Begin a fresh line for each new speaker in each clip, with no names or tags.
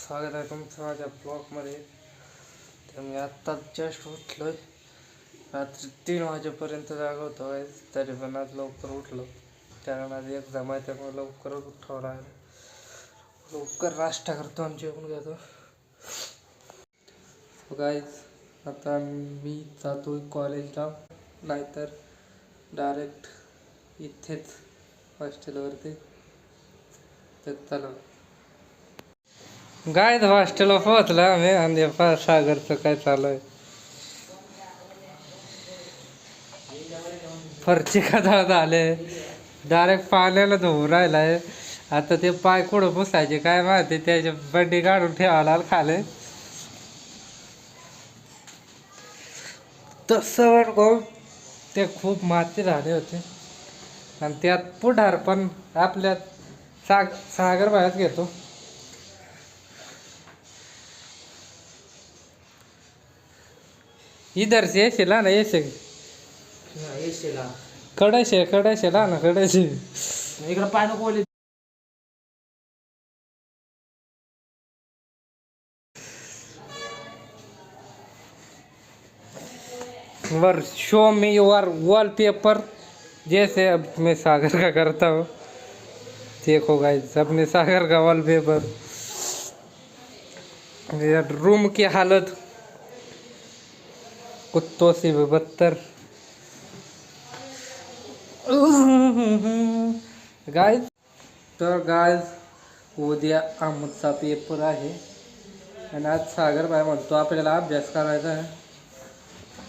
स्वागत आहे तुमचं माझ्या ब्लॉगमध्ये. तर मी आत्ताच जस्ट उठलो आहे रात्री तीन वाजेपर्यंत जागा होतो आहे तरी पण आज लवकर उठलो. कारण आज एक्झाम आहे त्यामुळे लवकरच उठावं लागलं. लवकर नाश्ता करतो आणि जेवण घेतो. गाईज आता मी जातो कॉलेजला नाहीतर डायरेक्ट इथेच हॉस्टेलवरती तर चला. गाय हॉस्टेलला पोहोचला आम्ही. आणि पा सागरचं काय चालू आहे. फरची का झाले? डायरेक्ट पाण्याला धुवून राहिलाय. आता ते पाय कुठं पुसायचे काय माहिती? त्याचे बंडी काढून ठेवायला खाले. तसं पण ते खूप माती झाले होते. आणि त्यात पुढार पण आपल्या साग सागर बाहेर घेतो. इधर से ऐसे ला ना ऐसे
येशीला
कडाशे कडाशे ला ना कडाशे.
इकडं पाणी कोली
वर शो मी योर वॉलपेपर जैसे अब मैं सागर का करता हूँ। देखो गाइस अपने सागर का वॉलपेपर रूम की हालत कुत्तों से भी बदतर गाइस तर गाइस उद्या आमचा पेपर आहे. आणि आज सागर भाई म्हणतो आपल्याला अभ्यास करायचा आहे.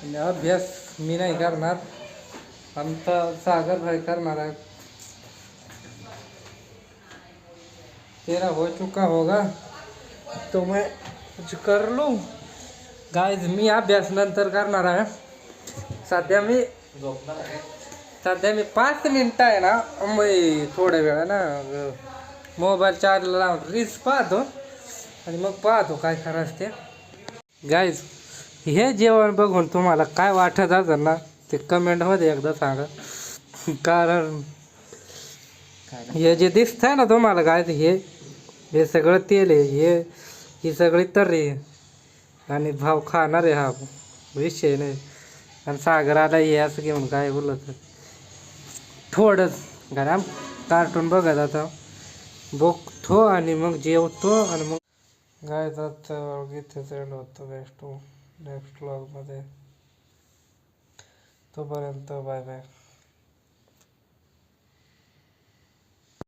आणि अभ्यास मी नाही करणार. आमचा सागर भाई करणार आहे. तेरा हो चुका होगा. तो मैं कुछ कर लूँ. गायज मी अभ्यास नंतर करणार आहे. सध्या मी सध्या मी पाच मिनटं आहे ना मी थोड्या वेळा ना मोबाईल चार्जला लावून रील्स पाहतो. आणि मग पाहतो काय करायचं ते गाईज हे जेवण बघून तुम्हाला काय वाटत असेल ना ते कमेंटमध्ये एकदा सांगा. कारण हे जे दिसतंय ना तुम्हाला काय हे हे सगळं तेल आहे हे ही सगळी तर्री आहे. आणि भाव खाणार आहे हा. विषय नाही आणि सागराला हे असं घेऊन काय बोलत थोडंच. घरा कार्टून बघत आता बघतो आणि मग जेवतो आणि मग गाय जात इथेच एंड होतो. नेक्स्ट नेक्स्ट ब्लॉगमध्ये तोपर्यंत बाय बाय